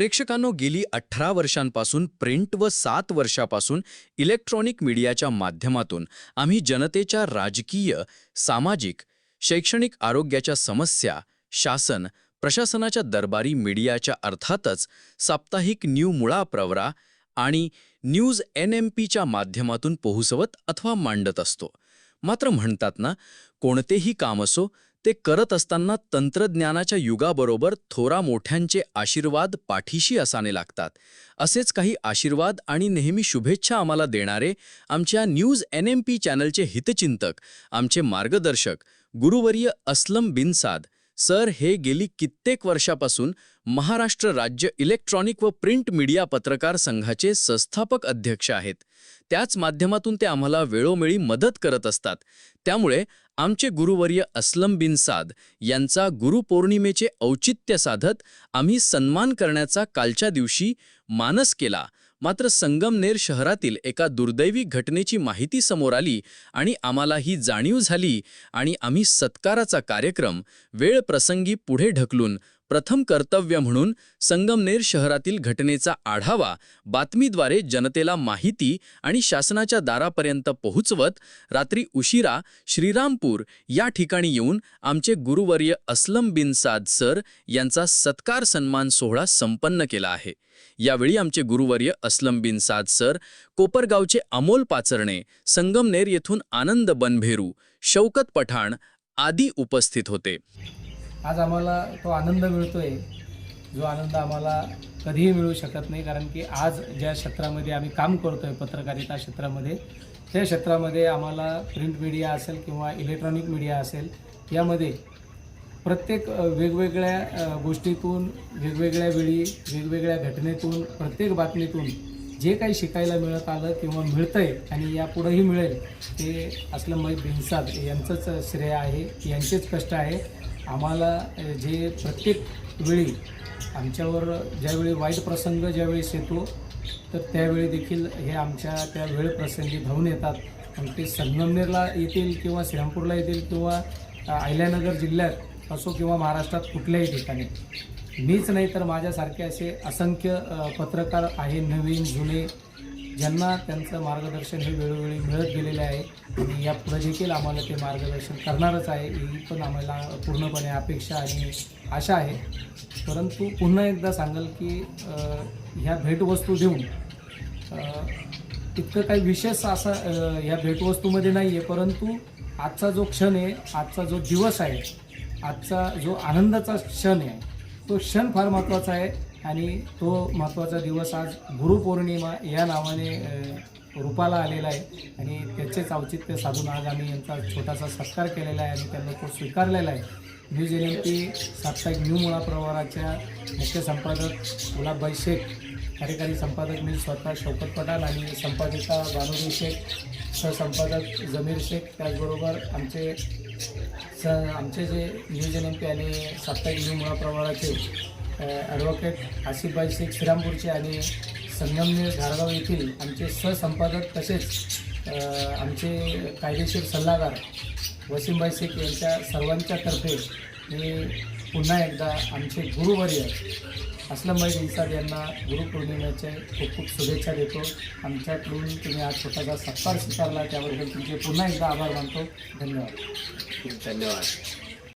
प्रेक्षकांनो गेली अठरा वर्षांपासून प्रिंट व सात वर्षापासून इलेक्ट्रॉनिक मीडियाच्या माध्यमातून आम्ही जनतेच्या राजकीय सामाजिक शैक्षणिक आरोग्याच्या समस्या शासन प्रशासनाच्या दरबारी मीडियाच्या अर्थातच साप्ताहिक न्यू मुळा प्रवरा आणि न्यूज एन एम पीच्या माध्यमातून पोहोचवत अथवा मांडत असतो. मात्र म्हणतात ना कोणतेही काम असो ते करत असताना तंत्रज्ञानाच्या युगाबरोबर थोरा मोठ्यांचे आशीर्वाद पाठीशी असाने लागतात. असेच काही आशीर्वाद आणि नेहमी शुभेच्छा आम्हाला देणारे आमच्या न्यूज एन एम पी चॅनलचे हितचिंतक आमचे मार्गदर्शक गुरुवर्य अस्लम बिनसाद सर हे गेली कित्येक वर्षापासून महाराष्ट्र राज्य इलेक्ट्रॉनिक व प्रिंट मीडिया पत्रकार संघाचे संस्थापक अध्यक्ष आहेत. त्याच माध्यमातून ते आम्हाला वेळोवेळी मदत करत असतात. त्यामुळे आमचे गुरुवर्य अस्लम बिन साद यांचा गुरुपौर्णिमेचे औचित्य साधत आम्ही सन्मान करण्याचा कालच्या दिवशी मानस केला. मात्र संगमनेर शहरातील एका दुर्दैवी घटनेची माहिती समोर आली आणि आम्हाला ही जाणीव झाली आणि आम्ही सत्काराचा कार्यक्रम वेळ प्रसंगी पुढे ढकलून प्रथम कर्तव्य म्हणून संगमनेर शहरातील घटनेचा आढावा बातमीद्वारे जनतेला माहिती आणि शासनाच्या दारापर्यंत पोहोचवत रात्री उशिरा श्रीरामपूर या ठिकाणी येऊन आमचे गुरुवर्य अस्लम बिन साद सर यांचा सत्कार सन्मान सोहळा संपन्न केला आहे. यावेळी आमचे गुरुवर्य अस्लम बिन साद सर कोपरगावचे अमोल पाचरणे संगमनेर येथून आनंद बनभेरू शौकत पठाण आदी उपस्थित होते. आज आम्हाला तो आनंद मिळतोय. जो आनंद आम्हाला कधीही मिळू शकत नाही कारण की आज ज्या क्षेत्रामध्ये आम्ही काम करतोय पत्रकारिता क्षेत्रामध्ये त्या क्षेत्रामध्ये आम्हाला प्रिंट मीडिया असेल किंवा इलेक्ट्रॉनिक मीडिया असेल यामध्ये प्रत्येक वेगवेगळ्या गोष्टीतून वेगवेगळ्या वेळी वेगवेगळ्या घटनेतून प्रत्येक बातमीतून जे काही शिकायला मिळत आलं किंवा मिळतं आहे आणि यापुढंही मिळेल ते असलं मय बिनसाद यांचंच श्रेय आहे यांचेच कष्ट आहे. आम्हाला जे प्रत्येक वेळी आमच्यावर ज्यावेळी वाईट प्रसंग ज्यावेळेस येतो तर त्यावेळी देखील हे आमच्या त्या वेळ प्रसंगी धावून येतात. आणि ते संगमनेरला येतील किंवा श्रीरामपूरला येतील किंवा अहिल्यानगर जिल्ह्यात असो किंवा महाराष्ट्रात कुठल्याही ठिकाणी. मीच नाही तर माझ्यासारखे असे असंख्य पत्रकार आहे नवीन जुने ज्यांना त्यांचं मार्गदर्शन हे वेळोवेळी मिळत गेलेलं आहे आणि यापुढे देखील आम्हाला ते मार्गदर्शन करणारच आहे ही पण आम्हाला पूर्णपणे अपेक्षा आणि आशा आहे. परंतु पुन्हा एकदा सांगाल की ह्या भेटवस्तू देऊन इतकं काही विशेष असा ह्या भेटवस्तूमध्ये नाही आहे परंतु आजचा जो क्षण आहे आजचा जो दिवस आहे आजचा जो आनंदाचा क्षण आहे तो क्षण फार महत्त्वाचा आहे. आणि तो महत्त्वाचा दिवस आज गुरुपौर्णिमा या नावाने रूपाला आलेला आहे. आणि त्याचेच औचित्य साधून आज आम्ही यांचा छोटासा सत्कार केलेला आहे आणि त्यांना तो स्वीकारलेला आहे. न्यूज एन एम पी साप्ताहिक न्यू मुळा प्रवाराच्या मुख्य संपादक गुलाबबाई शेख कार्यकारी संपादक मी स्वतः शौकत पठाण आणि संपादिका बानुरी शेख सहसंपादक जमीर शेख त्याचबरोबर आमचे स आमचे जे न्यूज एम पी आणि साप्ताहिक न्यू मुळा प्रवाराचे ॲडव्होकेट आसिफबाई शेख श्रीरामपूरचे आणि संगमनेर धारगाव येथील आमचे सहसंपादक तसेच आमचे कायदेशीर सल्लागार वसिमबाई शेख यांच्या सर्वांच्या तर्फे मी पुन्हा एकदा आमचे गुरुवर्य असलमबाई इन्साद यांना गुरुपौर्णिमेचे खूप खूप शुभेच्छा देतो. आमच्याकडून तुम्ही आज स्वतःचा सत्कार स्वीकारला त्याबद्दल तुमचे पुन्हा एकदा आभार मानतो. धन्यवाद. धन्यवाद.